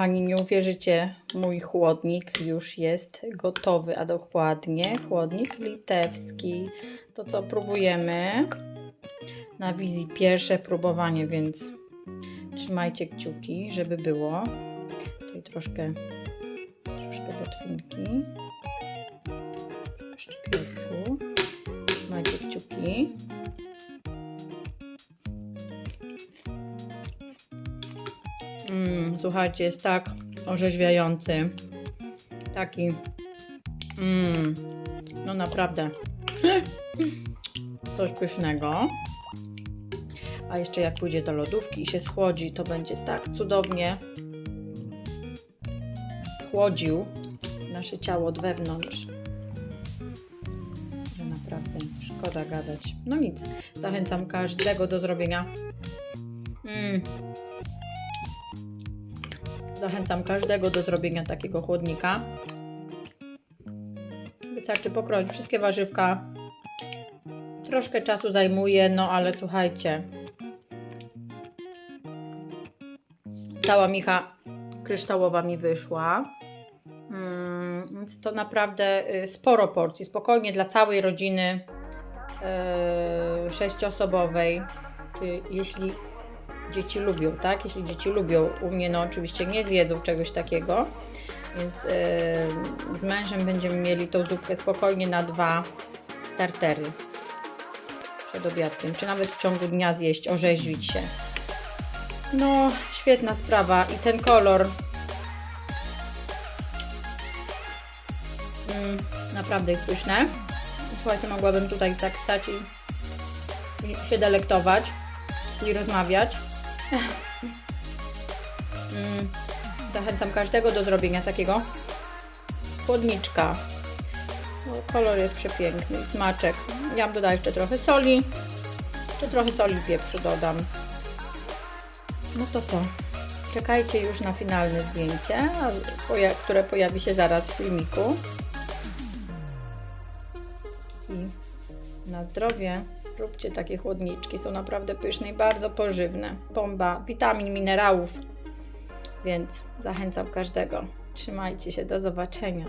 kochani, nie uwierzycie, mój chłodnik już jest gotowy, a dokładnie chłodnik litewski. To co próbujemy? Na wizji pierwsze próbowanie, więc trzymajcie kciuki, żeby było. Tutaj troszkę, troszkę botwinki. Jeszcze pieprzu. Trzymajcie kciuki. Mm, słuchajcie, jest tak orzeźwiający. Taki. Mm, no naprawdę. Coś pysznego. A jeszcze jak pójdzie do lodówki i się schłodzi, to będzie tak cudownie chłodził nasze ciało od wewnątrz. Że naprawdę szkoda gadać. No nic, zachęcam każdego do zrobienia. Mm. Zachęcam każdego do zrobienia takiego chłodnika. Wystarczy pokroić wszystkie warzywka. Troszkę czasu zajmuje, no ale słuchajcie. Cała micha kryształowa mi wyszła. Mm, więc to naprawdę y, sporo porcji. Spokojnie dla całej rodziny yy, sześcioosobowej. Czy jeśli dzieci lubią, tak? Jeśli dzieci lubią, u mnie no oczywiście nie zjedzą czegoś takiego, więc yy, z mężem będziemy mieli tą zupkę spokojnie na dwa startery przed obiadkiem, czy nawet w ciągu dnia zjeść, orzeźwić się. No, świetna sprawa i ten kolor mm, naprawdę jest pyszne. Słuchajcie, mogłabym tutaj tak stać i, i się delektować i rozmawiać. Mm, Zachęcam każdego do zrobienia takiego chłodniczka. No, kolor jest przepiękny, smaczek. Ja bym dodała jeszcze trochę soli. Czy trochę soli pieprzu dodam. No to co? Czekajcie już na finalne zdjęcie, które pojawi się zaraz w filmiku. I na zdrowie. Róbcie takie chłodniczki, są naprawdę pyszne i bardzo pożywne. Bomba witamin, minerałów, więc zachęcam każdego. Trzymajcie się, do zobaczenia.